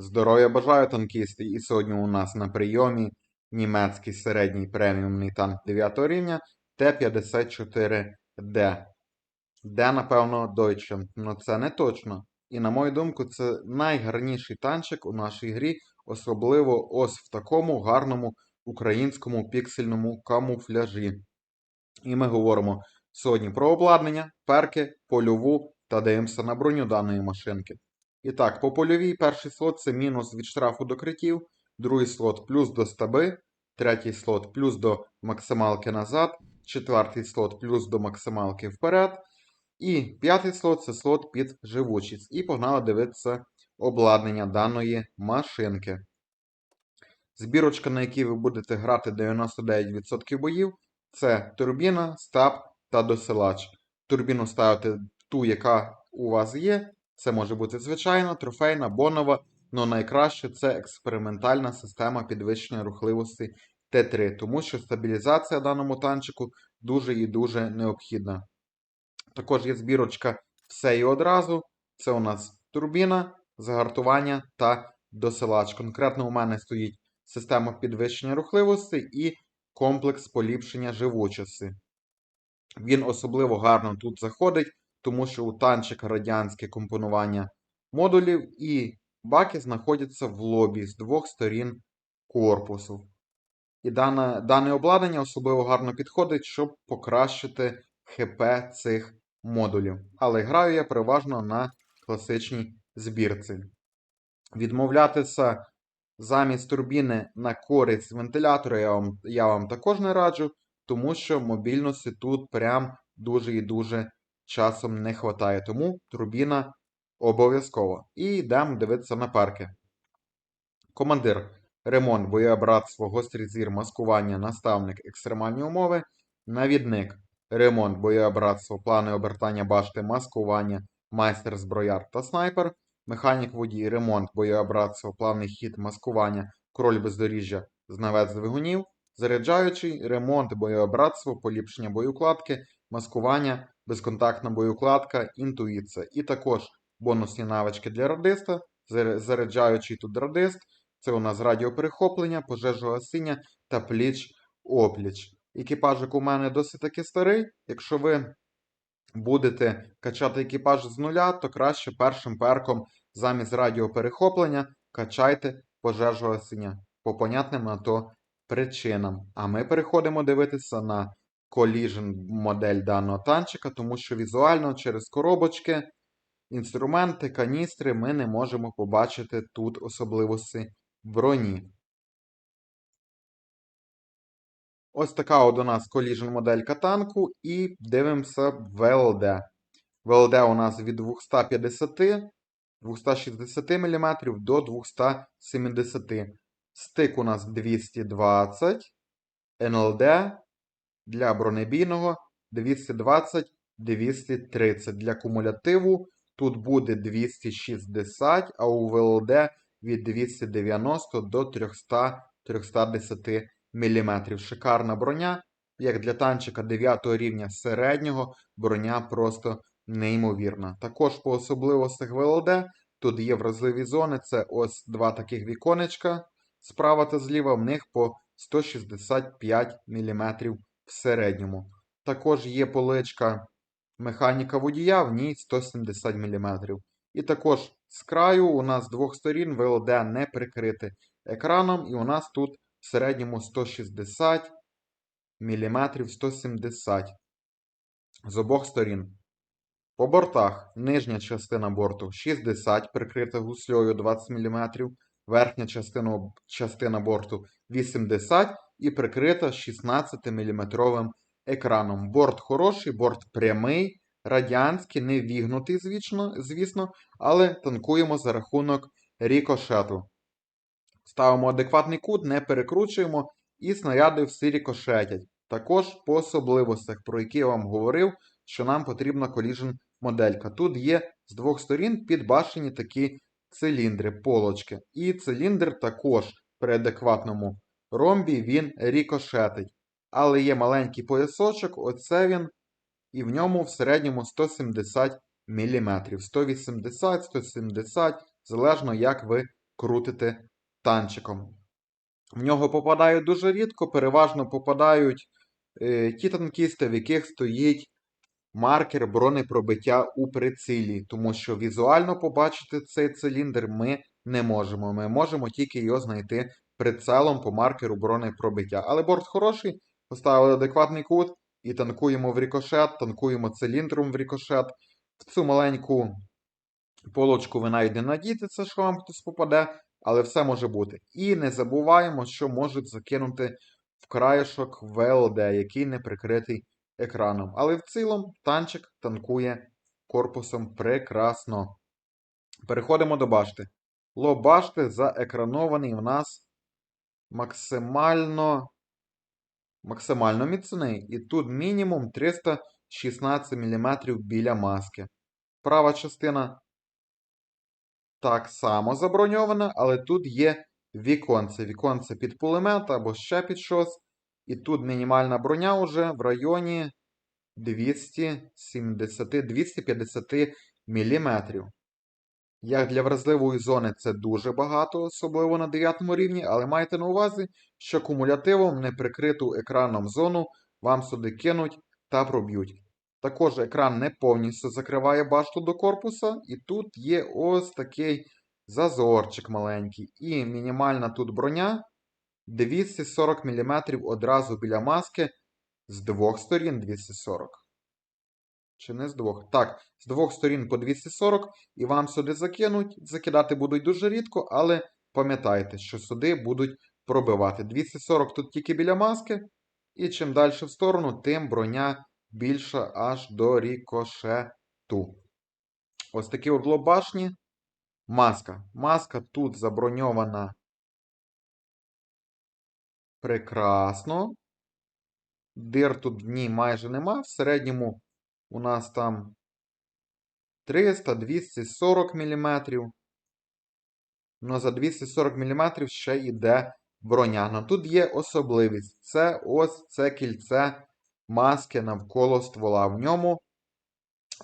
Здоров'я бажаю танкісти! І сьогодні у нас на прийомі німецький середній преміумний танк 9 рівня Т-54Д. Де, напевно, Deutschland. Ну це не точно. І на мою думку, це найгарніший танчик у нашій грі, особливо ось в такому гарному українському піксельному камуфляжі. І ми говоримо сьогодні про обладнання, перки, польову та дивимося на броню даної машинки. І так, по польовій перший слот це мінус від штрафу до критів, другий слот плюс до стаби, третій слот плюс до максималки назад, четвертий слот плюс до максималки вперед. І п'ятий слот це слот під живучість. І погнали дивитися обладнання даної машинки. Збірочка, на якій ви будете грати 99% боїв, це турбіна, стаб та досилач. Турбіну ставите ту, яка у вас є. Це може бути звичайна, трофейна, бонова, але найкраще це експериментальна система підвищення рухливості Т3, тому що стабілізація даному танчику дуже і дуже необхідна. Також є збірочка все і одразу. Це у нас турбіна, загартування та досилач. Конкретно у мене стоїть система підвищення рухливості і комплекс поліпшення живучості. Він особливо гарно тут заходить, тому що у танчика радянське компонування модулів і баки знаходяться в лобі з двох сторін корпусу. І дане, дане обладнання особливо гарно підходить, щоб покращити ХП цих модулів. Але граю я переважно на класичній збірці. Відмовлятися замість турбіни на користь вентилятора я вам, я вам також не раджу, тому що мобільності тут прям дуже і дуже часом не вистачає. Тому турбіна обов'язково. І йдемо дивитися на парки. Командир. Ремонт, боєбратство, гострий зір, маскування, наставник, екстремальні умови, навідник, ремонт, боєбратство, плани обертання башти, маскування, майстер зброяр та снайпер, механік водій, ремонт, боєбратство, плавний хід, маскування, кроль бездоріжжя, знавець двигунів, заряджаючий, ремонт, боєбратство, поліпшення боєукладки, маскування, безконтактна боєукладка, інтуїція. І також бонусні навички для радиста, заряджаючий тут радист. Це у нас радіоперехоплення, пожежогасіння та пліч-опліч. Екіпажик у мене досить таки старий. Якщо ви будете качати екіпаж з нуля, то краще першим перком замість радіоперехоплення качайте пожежогасіння. По понятним на то причинам. А ми переходимо дивитися на Collision модель даного танчика, тому що візуально через коробочки, інструменти, каністри ми не можемо побачити тут особливості броні. Ось така от у нас Collision моделька танку, і дивимося ВЛД. ВЛД у нас від 250 260 мм до 270 Стик у нас 220 НЛД для бронебійного 220-230 для кумулятиву. Тут буде 260, а у ВЛД від 290 до 300-310 мм. Шикарна броня. Як для танчика 9 рівня середнього, броня просто неймовірна. Також по особливостях ВЛД тут є вразливі зони. Це ось два таких віконечка справа та зліва, в них по 165 мм в середньому. Також є поличка механіка водія, в ній 170 мм. І також з краю у нас з двох сторін ВЛД не прикрите екраном, і у нас тут в середньому 160 мм 170 з обох сторін. По бортах нижня частина борту 60 прикрита гуслею 20 мм, верхня частина, частина борту 80 і прикрита 16 мм екраном. Борт хороший, борт прямий, радянський, не вігнутий, звісно, звісно, але танкуємо за рахунок рікошету. Ставимо адекватний кут, не перекручуємо, і снаряди всі рікошетять. Також по особливостях, про які я вам говорив, що нам потрібна Collision моделька. Тут є з двох сторін підбашені такі циліндри, полочки. І циліндр також при адекватному ромбі він рікошетить. Але є маленький поясочок, оце він, і в ньому в середньому 170 мм. 180-170, залежно як ви крутите танчиком. В нього попадають дуже рідко, переважно попадають е, ті танкісти, в яких стоїть маркер бронепробиття у прицілі, тому що візуально побачити цей циліндр ми не можемо. Ми можемо тільки його знайти прицелом по маркеру бронепробиття. Але борт хороший, поставили адекватний кут і танкуємо в рікошет, танкуємо циліндром в рікошет. В цю маленьку полочку ви навіть не надійтеся, що вам хтось попаде, але все може бути. І не забуваємо, що можуть закинути в краєшок ВЛД, який не прикритий екраном. Але в цілому танчик танкує корпусом прекрасно. Переходимо до башти. Лоб заекранований в нас максимально максимально міцний. І тут мінімум 316 мм біля маски. Права частина так само заброньована, але тут є віконце. Віконце під пулемет або ще під щось. І тут мінімальна броня вже в районі 270-250 мм. Як для вразливої зони це дуже багато, особливо на 9 рівні, але майте на увазі, що кумулятивом неприкриту екраном зону вам сюди кинуть та проб'ють. Також екран не повністю закриває башту до корпуса, і тут є ось такий зазорчик маленький. І мінімальна тут броня 240 мм одразу біля маски з двох сторін 240. Чи не з двох? Так, з двох сторін по 240 і вам сюди закинуть. Закидати будуть дуже рідко, але пам'ятайте, що сюди будуть пробивати. 240 тут тільки біля маски. І чим далі в сторону, тим броня більша аж до рікошету. Ось такі от башні. Маска. Маска тут заброньована прекрасно. Дир тут в ній майже нема. В середньому у нас там 300-240 мм. Ну, за 240 мм ще йде броня. Ну тут є особливість. Це ось це кільце маски навколо ствола. В ньому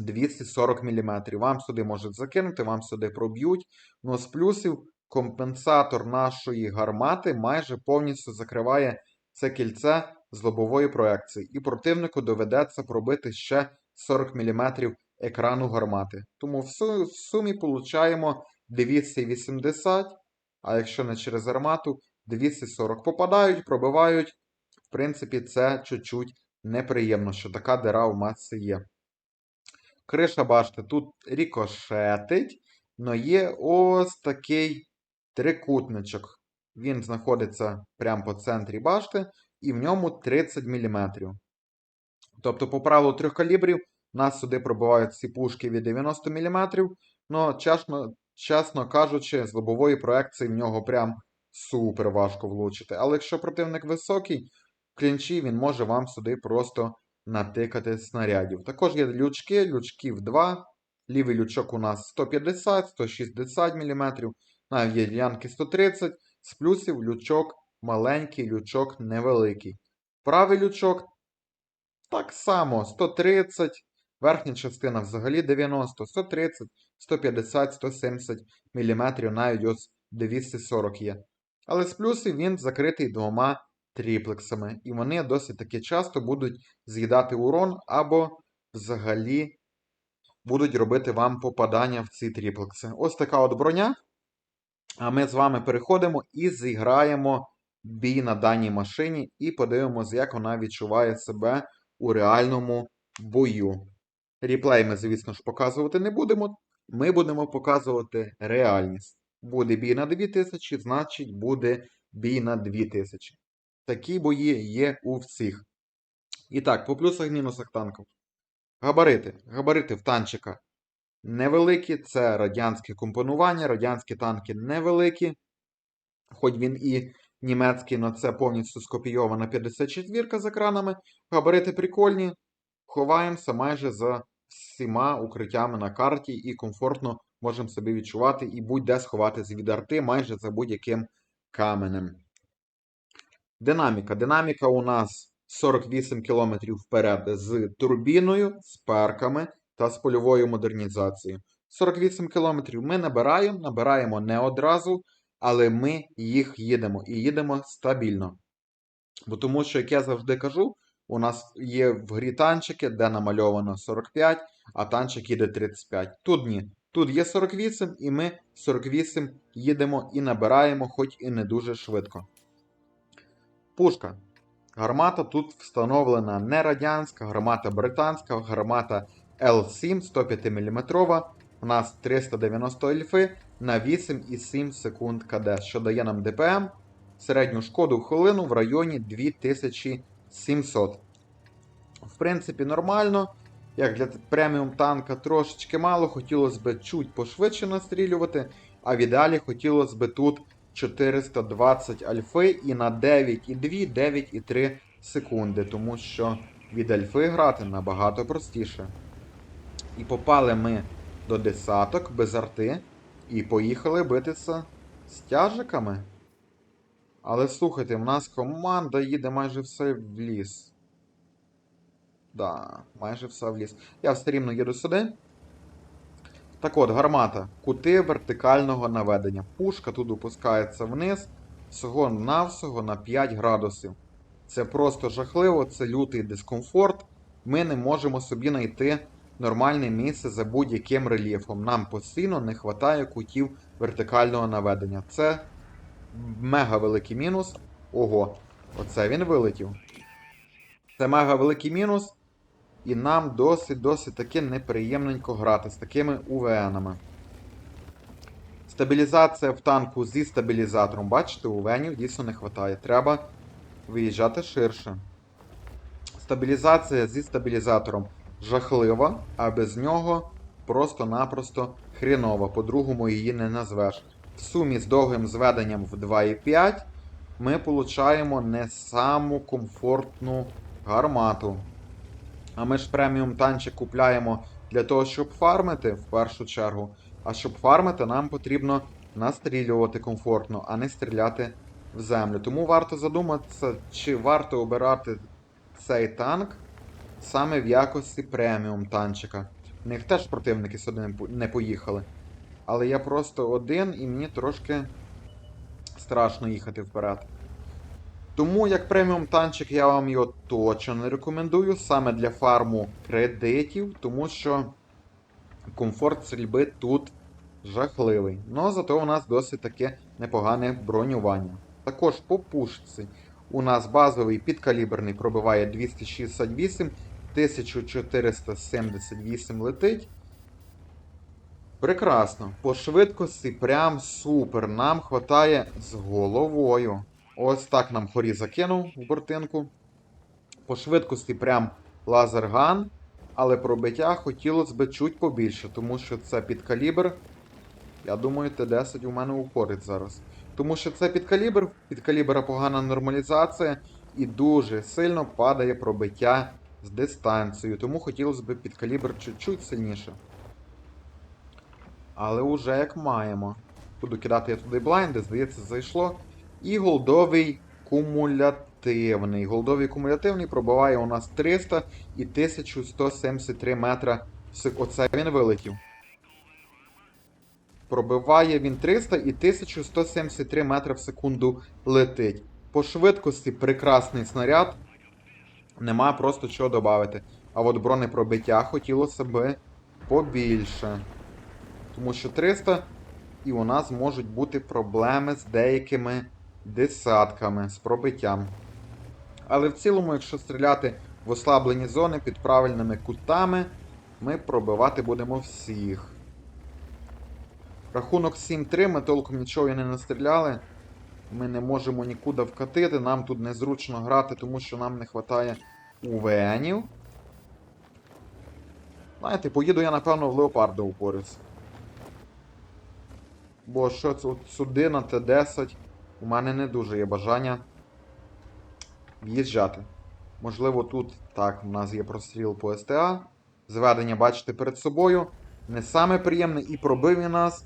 240 мм. Вам сюди можуть закинути, вам сюди проб'ють. Ну, з плюсів компенсатор нашої гармати майже повністю закриває це кільце з лобової проекції. І противнику доведеться пробити ще 40 мм екрану гармати. Тому в сумі получаємо 280, а якщо не через гармату, 240 попадають, пробивають. В принципі, це чуть-чуть неприємно, що така дира в масці є. Криша, бачите, тут рікошетить, але є ось такий трикутничок. Він знаходиться прямо по центрі башти, і в ньому 30 мм. Тобто, по правилу трьох калібрів, нас сюди пробивають ці пушки від 90 мм. Ну, чесно, чесно кажучи, з лобової проекції в нього прям супер важко влучити. Але якщо противник високий, в клінчі він може вам сюди просто натикати снарядів. Також є лючки, лючків 2. Лівий лючок у нас 150-160 мм. Навіть є ділянки 130 з плюсів лючок маленький, лючок невеликий. Правий лючок так само 130. Верхня частина взагалі 90, 130, 150, 170 мм, навіть ось 240 є. Але з плюсів він закритий двома тріплексами. І вони досить таки часто будуть з'їдати урон або взагалі будуть робити вам попадання в ці тріплекси. Ось така от броня. А ми з вами переходимо і зіграємо бій на даній машині, і подивимося, як вона відчуває себе у реальному бою. Ріплей ми, звісно ж, показувати не будемо. Ми будемо показувати реальність. Буде бій на 2000, значить буде бій на 2000. Такі бої є у всіх. І так, по плюсах мінусах танків. Габарити. Габарити в танчика невеликі. Це радянське компонування. Радянські танки невеликі. Хоч він і німецький, але це повністю скопійована 54 з екранами. Габарити прикольні. Ховаємося майже за всіма укриттями на карті і комфортно можемо себе відчувати і будь-де сховатися від арти майже за будь-яким каменем. Динаміка. Динаміка у нас 48 км вперед з турбіною, з перками та з польовою модернізацією. 48 км ми набираємо, набираємо не одразу. Але ми їх їдемо і їдемо стабільно. Бо тому що, як я завжди кажу, у нас є в грі танчики, де намальовано 45, а танчик їде 35. Тут ні. Тут є 48, і ми 48 їдемо і набираємо, хоч і не дуже швидко. Пушка. Гармата тут встановлена не радянська, гармата британська, гармата L7 105 мм. У нас 390 ельфи на 8,7 секунд КД, що дає нам ДПМ середню шкоду хвилину в районі 2700. В принципі, нормально. Як для преміум танка трошечки мало, хотілося б чуть пошвидше настрілювати, а в ідеалі хотілося б тут 420 альфи і на 9,2, 9,3 секунди, тому що від альфи грати набагато простіше. І попали ми до десяток без арти і поїхали битися з тяжиками. Але слухайте, в нас команда їде майже все в ліс. Да, майже все в ліс. Я все рівно їду сюди. Так от, гармата. Кути вертикального наведення. Пушка тут опускається вниз. Всього навсього на 5 градусів. Це просто жахливо, це лютий дискомфорт. Ми не можемо собі знайти нормальне місце за будь-яким рельєфом. Нам постійно не вистачає кутів вертикального наведення. Це мега великий мінус. Ого, оце він вилетів. Це мега великий мінус. І нам досить-досить таки неприємненько грати з такими УВНами. Стабілізація в танку зі стабілізатором. Бачите, УВНів дійсно не вистачає. Треба виїжджати ширше. Стабілізація зі стабілізатором жахлива, а без нього просто-напросто хрінова. По-другому її не назвеш. В сумі з довгим зведенням в 2,5 ми получаємо не саму комфортну гармату. А ми ж преміум танчик купляємо для того, щоб фармити в першу чергу. А щоб фармити, нам потрібно настрілювати комфортно, а не стріляти в землю. Тому варто задуматися, чи варто обирати цей танк саме в якості преміум танчика. В них теж противники сюди не поїхали. Але я просто один і мені трошки страшно їхати вперед. Тому як преміум танчик я вам його точно не рекомендую саме для фарму кредитів, тому що комфорт стрільби тут жахливий. Ну зато у нас досить таке непогане бронювання. Також по пушці у нас базовий підкаліберний пробиває 268, 1478 летить. Прекрасно. По швидкості прям супер. Нам хватає з головою. Ось так нам хорі закинув в бортинку. По швидкості прям лазерган. Але пробиття хотілося б чуть побільше, тому що це підкалібр. Я думаю, Т10 у мене упорить зараз. Тому що це підкалібр, підкалібра погана нормалізація і дуже сильно падає пробиття з дистанцією. Тому хотілося б підкалібр чуть-чуть сильніше. Але уже як маємо. Буду кидати я туди блайнди, здається, зайшло. І голдовий кумулятивний. Голдовий кумулятивний пробиває у нас 300 і 1173 метра. Оце він вилетів. Пробиває він 300 і 1173 метри в секунду летить. По швидкості прекрасний снаряд. Нема просто чого додати. А от бронепробиття хотілося би побільше. Тому що 300 і у нас можуть бути проблеми з деякими десятками, з пробиттям. Але в цілому, якщо стріляти в ослаблені зони під правильними кутами, ми пробивати будемо всіх. Рахунок 7-3, ми толком нічого і не настріляли. Ми не можемо нікуди вкатити, нам тут незручно грати, тому що нам не вистачає УВНів. Знаєте, поїду я, напевно, в Леопарда упорюсь. Бо що це от сюди на Т10 у мене не дуже є бажання в'їжджати. Можливо, тут так, у нас є простріл по СТА. Зведення, бачите, перед собою. Не саме приємне і пробив він нас.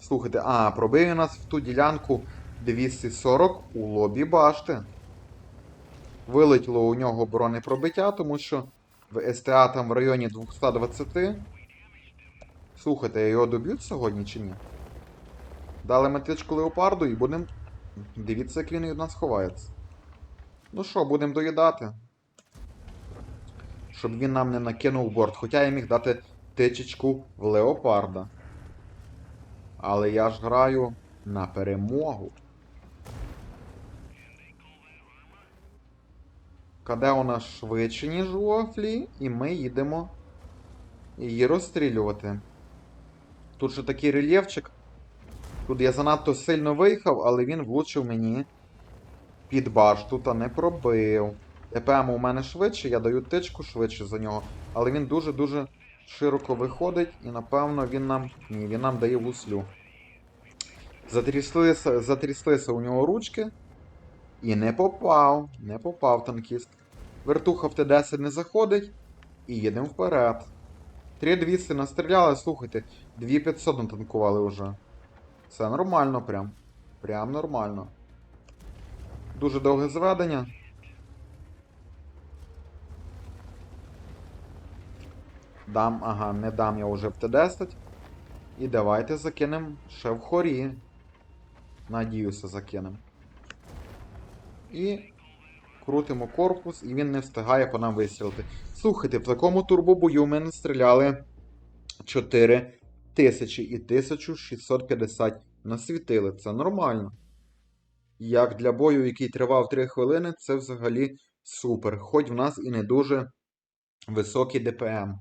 Слухайте, а, пробив він нас в ту ділянку 240 у лобі башти. Вилетіло у нього бронепробиття, тому що в СТА там в районі 220. Слухайте, його доб'ють сьогодні чи ні? Дали метичку леопарду і будемо. Дивіться, як він від нас ховається. Ну що, будемо доїдати. Щоб він нам не накинув борт. Хоча я міг дати тичечку в леопарда. Але я ж граю на перемогу. КД у нас швидше, ніж у Офлі, і ми їдемо її розстрілювати. Тут же такий рельєфчик. Тут я занадто сильно виїхав, але він влучив мені під башту та не пробив. ТПМ у мене швидше, я даю тичку швидше за нього. Але він дуже-дуже широко виходить, і напевно він нам. Ні, він нам дає гуслю. Затряслися, затряслися у нього ручки. І не попав. Не попав танкіст. Вертуха в Т-10 не заходить. І їдемо вперед. 3200 настріляли, слухайте, 2500 натанкували вже. Це нормально прям. Прям нормально. Дуже довге зведення. Дам, ага, не дам я вже в Т-10. І давайте закинемо ще в хорі. Надіюся, закинемо. І крутимо корпус, і він не встигає по нам вистрілити. Слухайте, в такому турбобою ми не стріляли 4 тисячі і 1650 насвітили. Це нормально. Як для бою, який тривав 3 хвилини, це взагалі супер. Хоч в нас і не дуже високий ДПМ.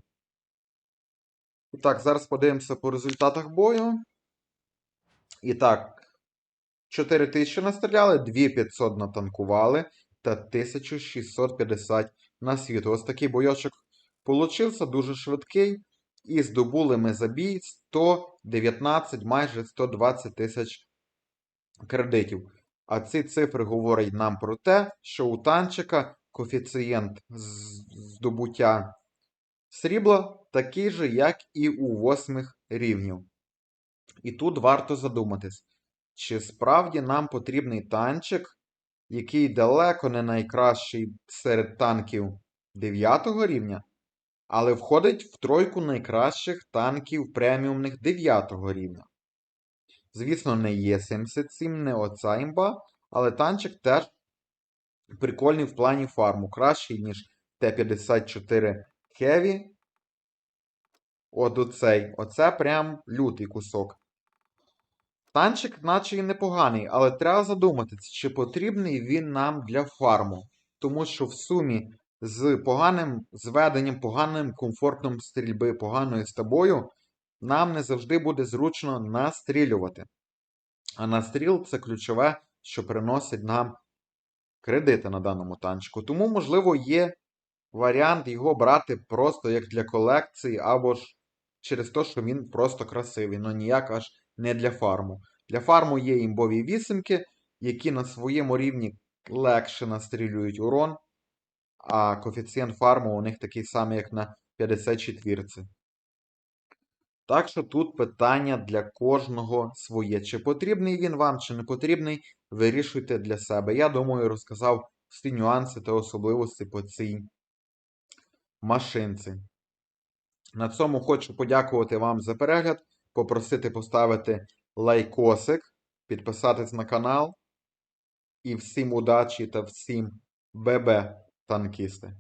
І так, зараз подивимося по результатах бою. І так, 4000 настріляли, 2500 натанкували та 1650 на світ. Ось такий бойочок получився, дуже швидкий. І здобули ми за бій 119, майже 120 тисяч кредитів. А ці цифри говорять нам про те, що у танчика коефіцієнт здобуття срібла такий же, як і у восьмих рівнів. І тут варто задуматись, чи справді нам потрібний танчик, який далеко не найкращий серед танків 9 рівня, але входить в тройку найкращих танків преміумних 9 рівня. Звісно, не є 77, не оця імба, але танчик теж прикольний в плані фарму, кращий, ніж Т-54 Heavy. От оцей. Оце прям лютий кусок. Танчик, наче і непоганий, але треба задуматися, чи потрібний він нам для фарму. Тому що в сумі з поганим зведенням, поганим комфортом стрільби, поганою стабою, нам не завжди буде зручно настрілювати. А настріл це ключове, що приносить нам кредити на даному танчику. Тому, можливо, є варіант його брати просто як для колекції, або ж через те, що він просто красивий, але ніяк аж не для фарму. Для фарму є імбові вісімки, які на своєму рівні легше настрілюють урон, а коефіцієнт фарму у них такий самий, як на 54. Так що тут питання для кожного своє. Чи потрібний він вам, чи не потрібний, вирішуйте для себе. Я думаю, розказав всі нюанси та особливості по цій машинці. На цьому хочу подякувати вам за перегляд, попросити поставити лайкосик, підписатись на канал. І всім удачі та всім ББ танкісти!